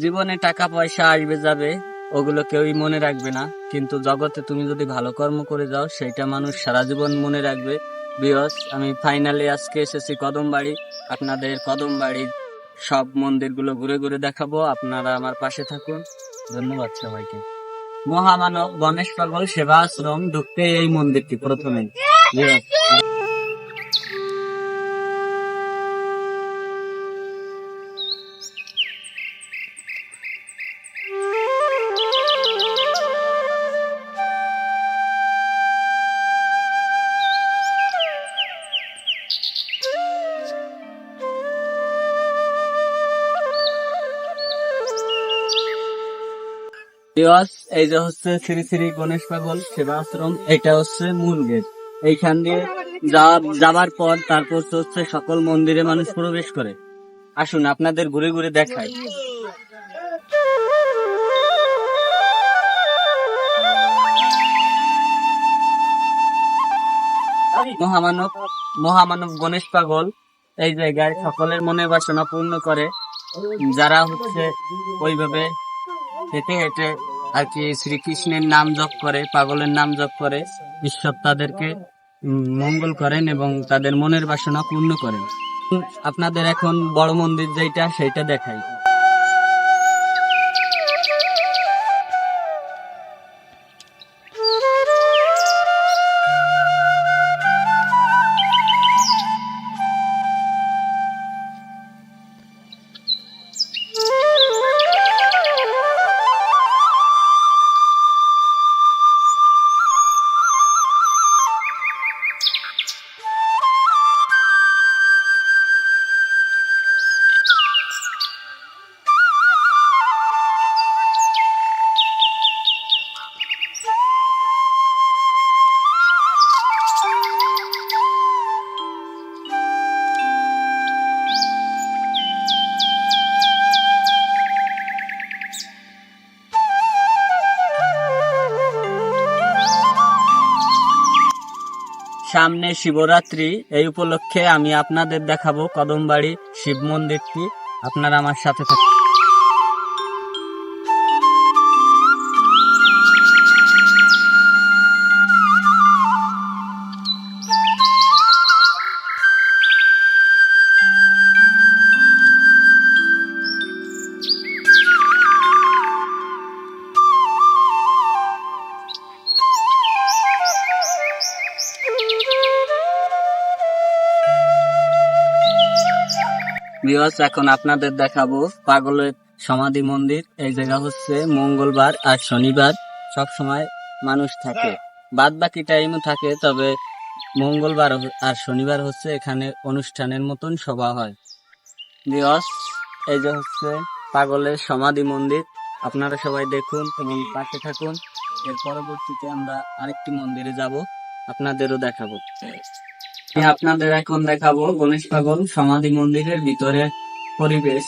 জীবনে টাকা পয়সা আসবে যাবে, ওগুলো কেউই মনে রাখবে না। কিন্তু জগতে তুমি যদি ভালো কর্ম করে যাও সেটা মানুষ সারা জীবন মনে রাখবে। বিয়স, আমি ফাইনালি আজকে এসেছি কদমবাড়ি। আপনাদের কদম বাড়ির সব মন্দিরগুলো ঘুরে ঘুরে দেখাবো। আপনারা আমার পাশে থাকুন। ধন্যবাদ সবাইকে। মহামানব, গণেশ পাগল সেবা আশ্রম ঢুকতে এই মন্দিরটি প্রথমে। এই যে হচ্ছে শ্রী শ্রী গণেশ পাগল সেবা আশ্রম এটা হচ্ছে মূল গেট। এইখান দিয়ে যাওয়া- যাবার পর তারপর হচ্ছে সকল মন্দিরে মানুষ প্রবেশ করে। আসুন, আপনাদের ঘুরে ঘুরে দেখাই। মহামানব মহামানব গণেশ পাগল, এই জায়গায় সকলের মনে বাসনা পূর্ণ করে। যারা হচ্ছে ওইভাবে হেঁটে হেঁটে আর কি শ্রীকৃষ্ণের নাম জপ করে, পাগলের নাম জপ করে, ঈশ্বর তাদেরকে মঙ্গল করেন এবং তাদের মনের বাসনা পূর্ণ করেন। আপনাদের এখন বড় মন্দির যেটা সেইটা দেখাই। সামনে শিবরাত্রি এই উপলক্ষে আমি আপনাদের দেখাবো কদমবাড়ি শিব মন্দিরটি। আপনারা আমার সাথে থাকুন। ভিউয়ার্স এখন আপনাদের দেখাবো পাগলের সমাধি মন্দির। এই জায়গা হচ্ছে মঙ্গলবার আর শনিবার। সব সময় মানুষ থাকে। বাদ বাকি টাইমও থাকে, তবে মঙ্গলবার আর শনিবার হচ্ছে এখানে অনুষ্ঠানের মতন সভা হয়। ভিউয়ার্স এই যে হচ্ছে পাগলের সমাধি মন্দির। আপনারা সবাই দেখুন এবং পাশে থাকুন। এর পরবর্তীতে আমরা আরেকটি মন্দিরে যাব। আপনাদেরও দেখাবো। আপনাদের এখন দেখাবো গণেশ পাগল সমাধি মন্দিরের ভিতরে পরিবেশ।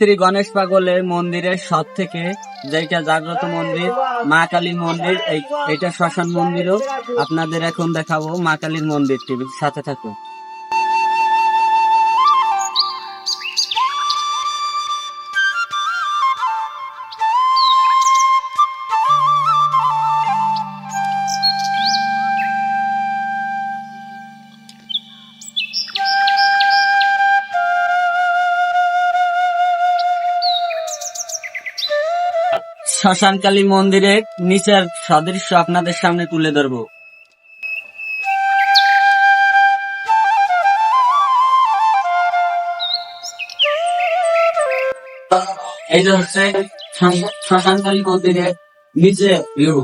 শ্রী গণেশ পাগলের মন্দিরের সব থেকে যেটা জাগ্রত মন্দির, মা কালীর মন্দির এটা শ্মশান মন্দিরও। আপনাদের এখন দেখাবো মা কালীর মন্দিরটি। সাথে থাকুন। শ্মশানকালী মন্দিরের নিচের সদৃশ্য আপনাদের সামনে তুলে ধরবো। এই যে হচ্ছে শ্মশানকালী মন্দিরের নিচে ভিউ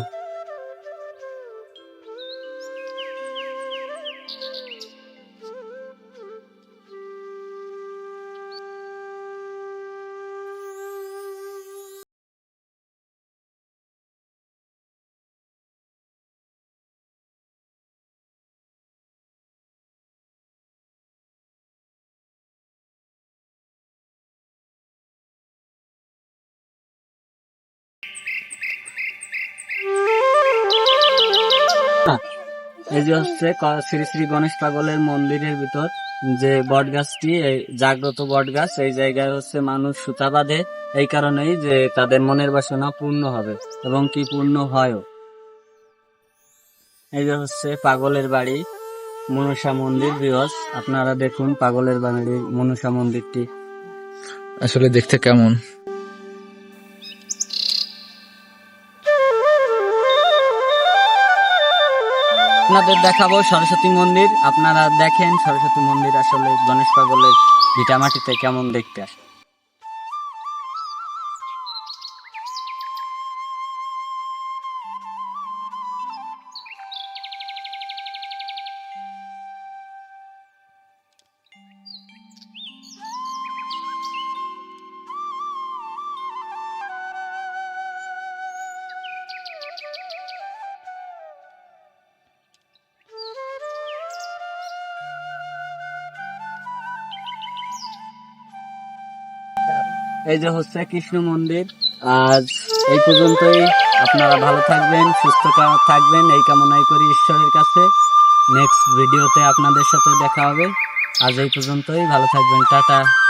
এই যে হচ্ছে শ্রী শ্রী গণেশ পাগলের মন্দিরের ভিতর যে বট গাছটি এই জাগ্রত বট গাছ এই জায়গায় হচ্ছে মানুষ সুতা বাঁধে। এই কারণেই যে তাদের মনের বাসনা পূর্ণ হবে এবং কি পূর্ণ হয়ও। এই যে হচ্ছে পাগলের বাড়ি, মনসা মন্দির বৃহস্প আপনারা দেখুন পাগলের বাড়ির মনসা মন্দিরটি। আসলে দেখতে কেমন? আপনাদের দেখাবো সরস্বতী মন্দির। আপনারা দেখেন সরস্বতী মন্দির আসলে গণেশ পাগলের ভিটামাটিতে কেমন দেখতে আসে। এই যে হচ্ছে কৃষ্ণ মন্দির। আজ এই পর্যন্তই। আপনারা ভালো থাকবেন, সুস্থ থাকবেন। এই কামনাই করি ঈশ্বরের কাছে। নেক্সট ভিডিওতে আপনাদের সাথে দেখা হবে। আজ এই পর্যন্তই। ভালো থাকবেন। টাটা।